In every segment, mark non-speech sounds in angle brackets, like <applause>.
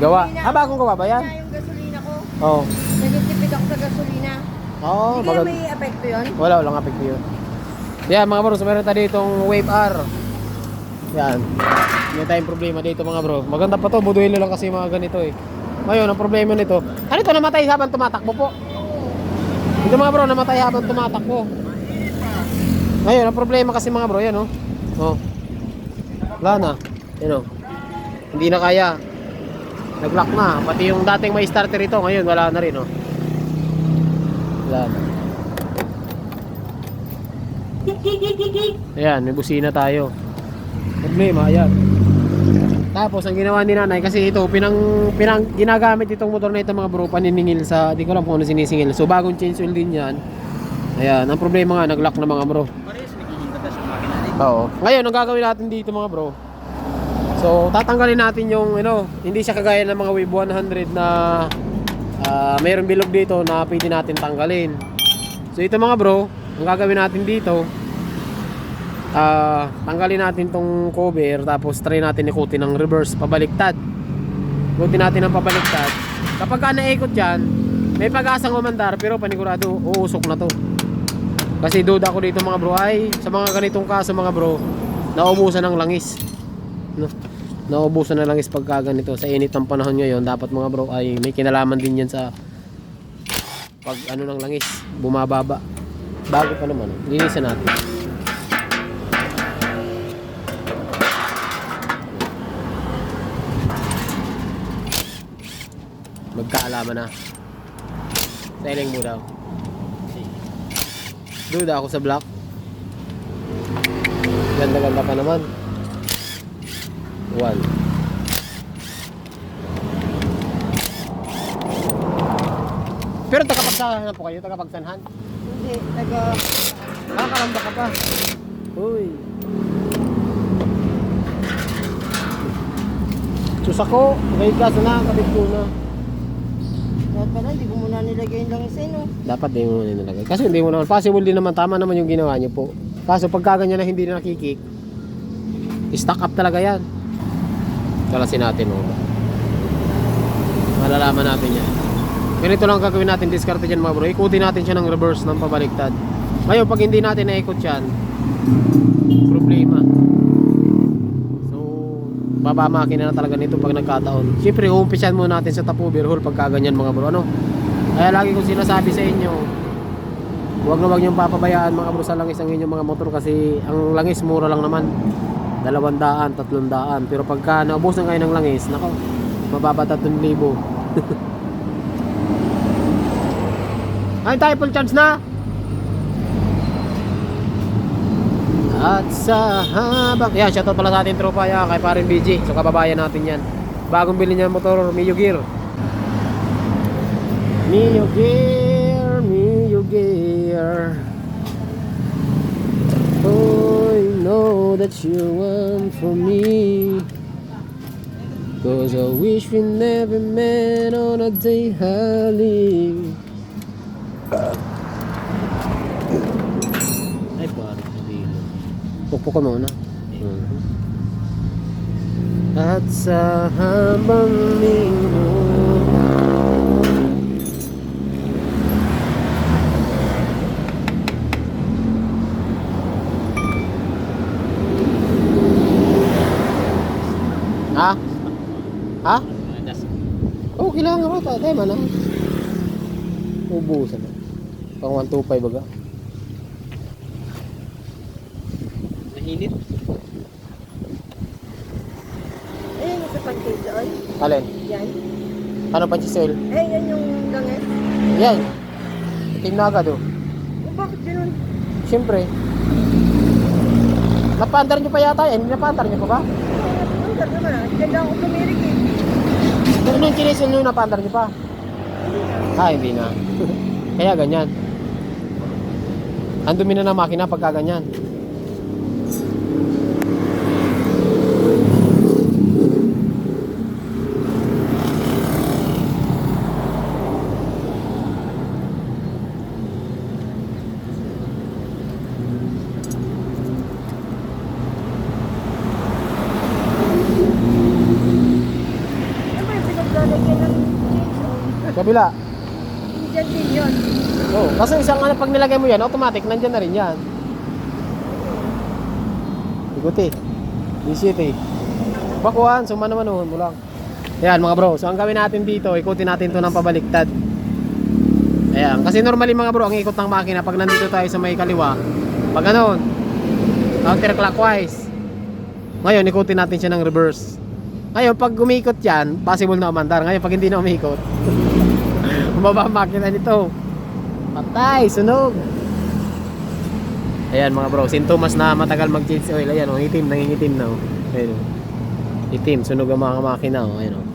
Gawa. Gasolina. Ah, bagong gawa ba yan? Yung gasolina ko, Oo. nagtitipid ako sa gasolina. Oo, Hindi kaya may epekto yun? Wala, walang apekto yun. Yan mga bro, so meron tayo ditong Wave R. Yan. Hindi tayong problema dito mga bro. Maganda pa to, buduhin lang kasi mga ganito eh. Ngayon, ang problema nito, ano ito namatay habang tumatakbo po? Ito mga bro, namatay habang tumatakbo. Ngayon, ang problema kasi mga bro, yan oh. Oh. Wala na. Yan oh. Hindi na kaya. Nag-lock na. Pati yung dating may starter ito, ngayon wala na rin oh. Wala na. <laughs> Ayan, may busina tayo. Problema, ayan. Tapos ang ginawa ni nanay kasi ito pinang pinang ginagamit itong motor na ito mga bro paniningil sa di ko alam kung ano sinisingil. So bagong change oil din 'yan. Ayan, ang problema nga nag-lock na mga bro. Oo. Ngayon, ang gagawin natin dito mga bro. So, tatanggalin natin yung ano, hindi siya kagaya ng mga Wave 100 na ah, mayroong bilog dito na pwede natin tanggalin. So, ito mga bro, ang gagawin natin dito, ah tanggalin natin tong cover tapos try natin ikutin ng reverse pabaliktad. Ikutin natin ng pabaliktad. Kapag ka naikot yan, may pag-asang umandar pero panigurado uusok na to. Kasi duda ko dito mga bro ay sa mga ganitong kaso mga bro, naubusan ng langis. No? Naubusan ng langis pagka ganito sa init ng panahon ngayon, dapat mga bro ay may kinalaman din yan sa pag ano ng langis, bumababa. Bago pa naman, linisan natin. Magkaalaman na. Selling mo daw. Duda ako sa black. Ganda-ganda pa naman. One. Pero tagapagsahan na po kayo, tagapagsanhan. Hindi, taga... Nakakalamba ka pa. Uy. Sus ako, may kaso na, kabit ko na. Dapat pala, hindi ko muna nilagay yung langis eh, no? Dapat din mo na nilagay. Kasi hindi mo naman, possible din naman, tama naman yung ginawa niyo po. Kaso pagka ganyan na hindi na nakikik, stock up talaga yan. Kalasin natin, oh. Malalaman natin yan. Ganito lang gagawin natin, discard dyan mga bro. Ikutin natin siya ng reverse ng pabaliktad. Ngayon, pag hindi natin naikot yan, problema. So, baba makina na talaga nito pag nagkataon. Siyempre, uumpisan muna natin sa top overhaul pagka ganyan mga bro. Ano? Kaya lagi kong sinasabi sa inyo, huwag na huwag niyong papabayaan mga bro sa langis ang inyong mga motor kasi ang langis mura lang naman. Dalawang daan, tatlong daan. Pero pagka naubusan kayo ng langis, nako, mababa tatlong libo. <laughs> Ay, tayo full charge na! At sa habang... Yan, shoutout pala sa ating tropa yan kay parin BG. So, kababayan natin yan. Bagong bili niya motor, Mio Gear. Mio Gear, Mio Gear. Know that you want from me. Cause I wish we never met on a day I live. Ay, pare, hindi. Pukpok ka muna. At sa habang linggo Ba? Tema na. Ubusan na. Pang 125 baga. Nahinit. Eh, nasa pancake oil. Alin? Yan. Ano pa oil? Eh, yan yung langis. Yan. Team na agad oh. Eh, bakit ganun? Siyempre. Napaandar nyo pa yata yan. Hindi napaandar nyo pa ba? Ganda naman ah. Ganda ako tumirik eh. Pero nung chinisin nyo, napaandar nyo pa? Ah, hindi na. <laughs> Kaya ganyan. Ang dumi na ng makina pagka ganyan. Ano ba yung pinagdala lalagyan ng change oil. Kabila. Diyan din yun. Oo. Kasi isang ano, pag nilagay mo yan, automatic, nandyan na rin yan. Ikuti. Visit eh. Bakuhan, sumano-manuhon mo lang. Ayan mga bro, so ang gawin natin dito, ikutin natin to ng pabaliktad. Ayan, kasi normally mga bro, ang ikot ng makina, pag nandito tayo sa may kaliwa, pag ganun, counterclockwise. Ngayon, ikutin natin siya ng reverse. Ngayon, pag umikot yan, possible na umandar. Ngayon, pag hindi na umikot, <laughs> bumaba ang makina nito. Patay, sunog. Ayan mga bro, sintomas na matagal mag-change oil. Ayan, oh, itim, nangingitim na. Oh. Ayan, oh. Itim, sunog ang mga makina. Oh. Ayan, oh.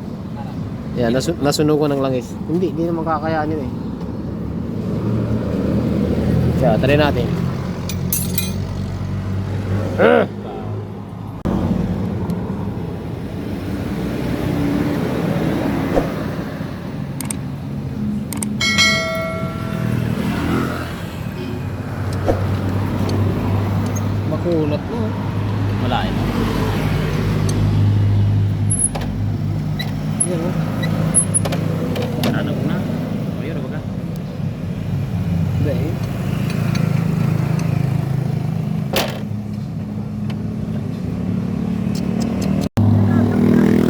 Ayan, nasu- nasunog ko ng langis. Hindi, hindi naman kakayanin eh. Siya, try natin. Ah! Makunat mo. Wala eh. Yan oh. Ano ko na? O yun, baga. Hindi eh.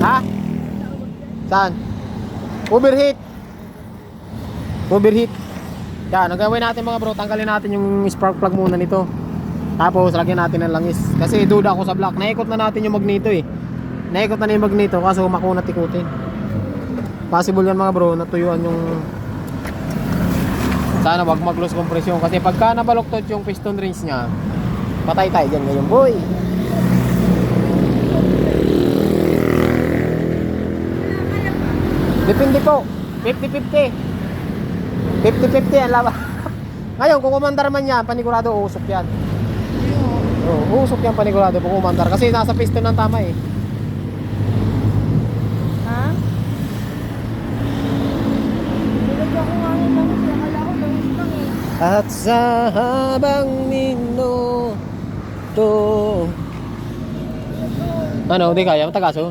Ha? Saan? Overheat. Overheat. Yan, ang gawin natin mga bro, tanggalin natin yung spark plug muna nito. Tapos lagyan natin ng langis. Kasi duda ako sa block. Naikot na natin yung magneto eh. Naikot na na yung magneto kaso makunat ikutin. Possible yan mga bro, natuyuan yung sana wag mag-loss compression kasi pagka nabaloktot yung piston rings niya, patay tayo dyan ngayon boy. Depende po. 50-50. 50-50 ang laban. <laughs> Ngayon, kung umandar man yan, panigurado uusok yan. Oo, uusok yan panigurado kung umandar. Kasi nasa piston ng tama eh. Ha? At sa habang minuto Ano, di kaya? Matagaso?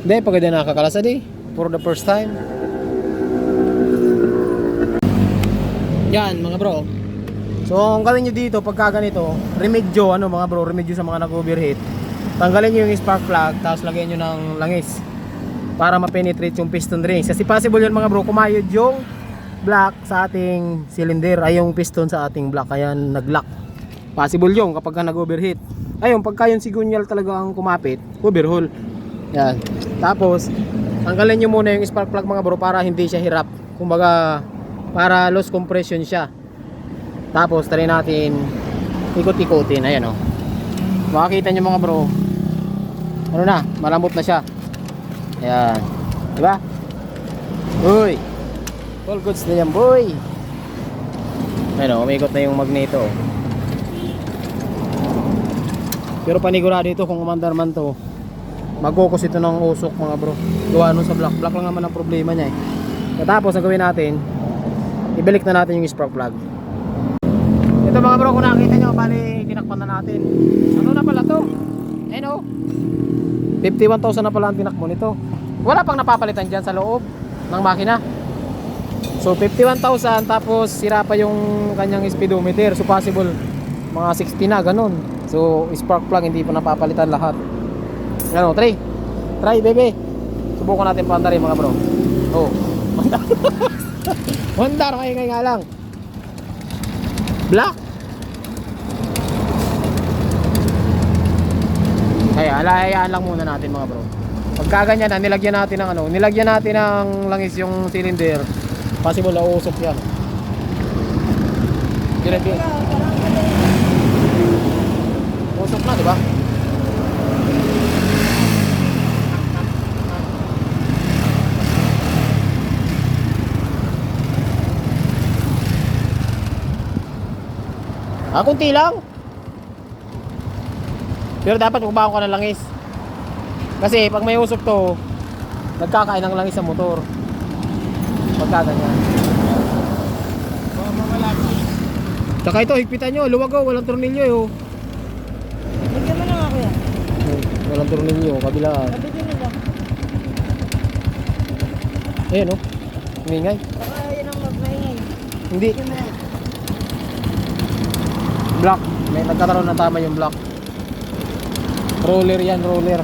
Hindi, pag hindi nakakalasa di For the first time. Yan mga bro. So ang gawin nyo dito pagka ganito Remedyo ano mga bro Remedyo sa mga nag-overheat Tanggalin nyo yung spark plug Tapos lagyan nyo ng langis Para ma-penetrate yung piston rings. Kasi possible yun mga bro Kumayod yung block sa ating cylinder. Ay yung piston sa ating block kaya nag-lock. Possible yung kapag ka nag-overheat. Ayun pagka yung sigunyal talaga ang kumapit overhaul. Yan. Tapos tanggalin nyo muna yung spark plug mga bro para hindi siya hirap. Kumbaga para loss compression siya. Tapos try natin ikot-ikotin. Ayan o makikita nyo mga bro. Ano na? Malambot na siya. Ayan. Diba? Uy! All goods na yan, boy. Ano, umikot na yung magneto. Pero panigurado ito kung umandar man to. Magkukos ito ng usok mga bro. Gawa nun sa block. Block lang naman ang problema niya eh. Tapos ang gawin natin, ibalik na natin yung spark plug. Ito mga bro, kung nakita nyo, bali tinakpan na natin. Ano na pala to? Ayun oh. 51,000 na pala ang tinakbo nito. Wala pang napapalitan dyan sa loob ng makina. So 51,000 tapos sira pa yung kanyang speedometer. So possible mga 60 na ganun. So spark plug hindi pa napapalitan lahat. Ano, try. Try bebe. Subukan natin paandarin mga bro. Oh. <laughs> Mandar. Mandar kaya nga lang. Black. Kaya alayaan lang muna natin mga bro. Pagka ganyan na, nilagyan natin ng ano, nilagyan natin ng langis yung cylinder. Possible na uusok yan. Diretso. Usok na, di ba? Ah, kunti lang. Pero dapat magbago ka ng langis. Kasi pag may usok to, nagkakain ng langis sa motor. Pagka ganyan. Tsaka ito, higpitan nyo. Luwag oh, walang tornilyo eh. Oh. Lagyan mo na nga kuya. Walang tornilyo, kabila. Din nila. Ayan oh. Umingay. Baka yan ang magmaingay. Hindi. Hindi yan. Block. May nagkataroon na tama yung block. Roller yan, roller.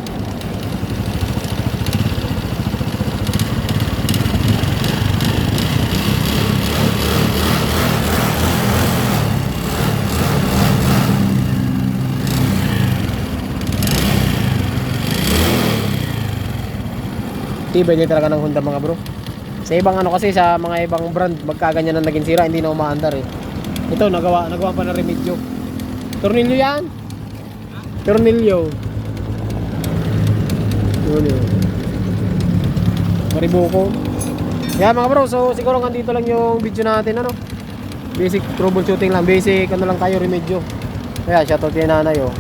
Tibay din talaga ng Honda mga bro. Sa ibang ano kasi sa mga ibang brand magkaganyan na naging sira hindi na umaandar eh. Ito nagawa nagawa pa ng remedyo. Tornilyo yan. Tornilyo. Yun. Maribuko. Yan mga bro, so siguro nga dito lang yung video natin ano. Basic troubleshooting lang, basic ano lang tayo remedyo. Kaya shoutout kay nanay oh.